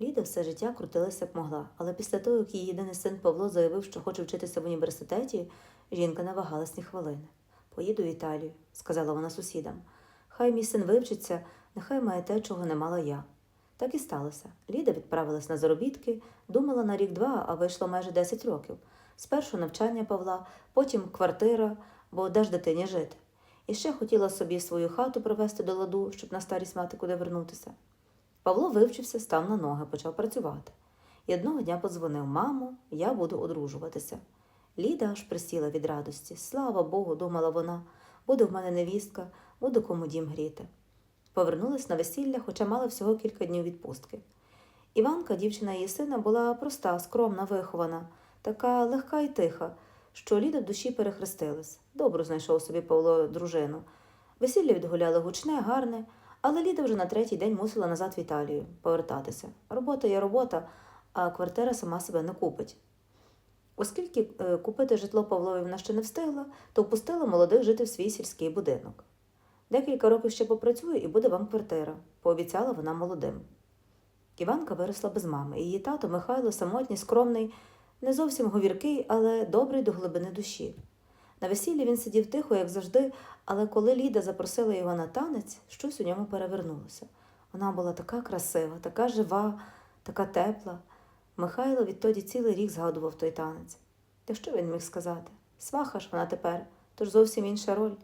Ліда все життя крутилася як могла, але після того, як її єдиний син Павло заявив, що хоче вчитися в університеті, жінка не вагалась ні хвилини. Поїду в Італію, сказала вона сусідам. Хай мій син вивчиться, нехай має те, чого не мала я. Так і сталося. Ліда відправилась на заробітки, думала на рік-два, а вийшло майже 10 років. Спершу навчання Павла, потім квартира, бо де ж дитині жити. І ще хотіла собі свою хату привести до ладу, щоб на старість мати куди вернутися. Павло вивчився, став на ноги, почав працювати. І одного дня подзвонив мамо, я буду одружуватися. Ліда аж присіла від радості. Слава Богу, думала вона, буде в мене невістка, буду кому дім гріти. Повернулась на весілля, хоча мала всього кілька днів відпустки. Іванка, дівчина її сина, була проста, скромна, вихована, така легка і тиха, що Ліда в душі перехрестилась. Добру знайшов собі Павло дружину. Весілля відгуляли гучне, гарне, але Ліда вже на третій день мусила назад в Італію повертатися. Робота є робота, а квартира сама себе не купить. Оскільки е, купити житло Павлові вона ще не встигла, то впустила молодих жити в свій сільський будинок. Декілька років ще попрацює і буде вам квартира, пообіцяла вона молодим. Іванка виросла без мами, і її тато Михайло самотній, скромний, не зовсім говіркий, але добрий до глибини душі. На весіллі він сидів тихо, як завжди, але коли Ліда запросила його на танець, щось у ньому перевернулося. Вона була така красива, така жива, така тепла. Михайло відтоді цілий рік згадував той танець. Та що він міг сказати? Сваха ж вона тепер, тож зовсім інша роль.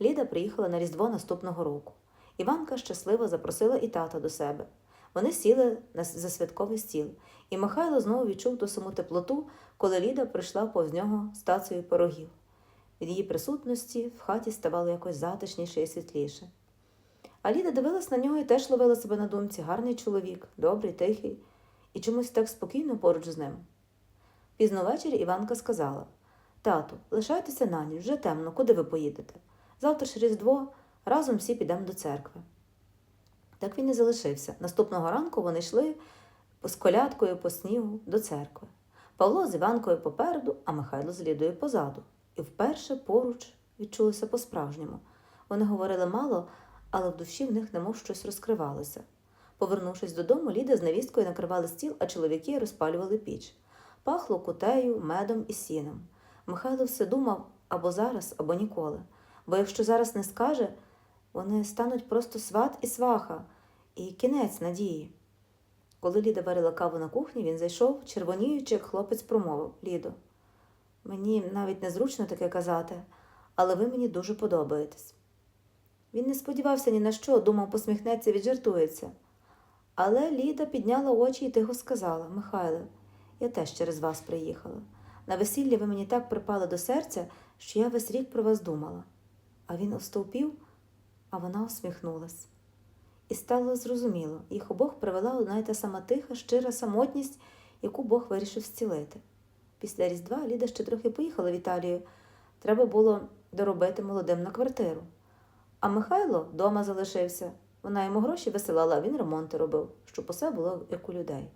Ліда приїхала на Різдво наступного року. Іванка щасливо запросила і тата до себе. Вони сіли за святковий стіл, і Михайло знову відчув ту саму теплоту, коли Ліда прийшла повз нього з тацею пирогів. Від її присутності в хаті ставало якось затишніше і світліше. А Ліда дивилась на нього і теж ловила себе на думці гарний чоловік, добрий, тихий, і чомусь так спокійно поруч з ним. Пізно ввечері Іванка сказала Тату, лишайтеся на ніч, вже темно, куди ви поїдете? Завтра ж Різдво, разом всі підемо до церкви. Так він і залишився. Наступного ранку вони йшли з колядкою по снігу до церкви. Павло з Іванкою попереду, а Михайло з Лідою позаду. І вперше поруч відчулося по-справжньому. Вони говорили мало, але в душі в них немов щось розкривалося. Повернувшись додому, Ліда з невісткою накривали стіл, а чоловіки розпалювали піч. Пахло кутею, медом і сіном. Михайло все думав або зараз, або ніколи. Бо якщо зараз не скаже, вони стануть просто сват і сваха, і кінець надії. Коли Ліда варила каву на кухні, він зайшов, червоніючи, як хлопець промовив Лідо, мені навіть незручно таке казати, але ви мені дуже подобаєтесь. Він не сподівався ні на що, думав, посміхнеться, віджартується. Але Ліда підняла очі і тихо сказала Михайле, я теж через вас приїхала. На весіллі ви мені так припали до серця, що я весь рік про вас думала. А він остовпів, а вона усміхнулась. І стало зрозуміло, їх обох привела одна й та сама тиха, щира самотність, яку Бог вирішив зцілити. Після Різдва Ліда ще трохи поїхала в Італію. Треба було доробити молодим на квартиру. А Михайло вдома залишився. Вона йому гроші висилала, а він ремонти робив, щоб усе було як у людей.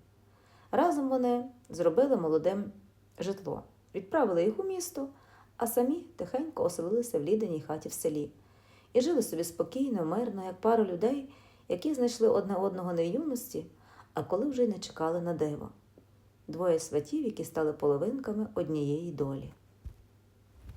Разом вони зробили молодим житло, відправили їх у місто, а самі тихенько оселилися в ліденій хаті в селі і жили собі спокійно, мирно, як пара людей, які знайшли одне одного не в юності, а коли вже й не чекали на диво. Двоє сватів, які стали половинками однієї долі.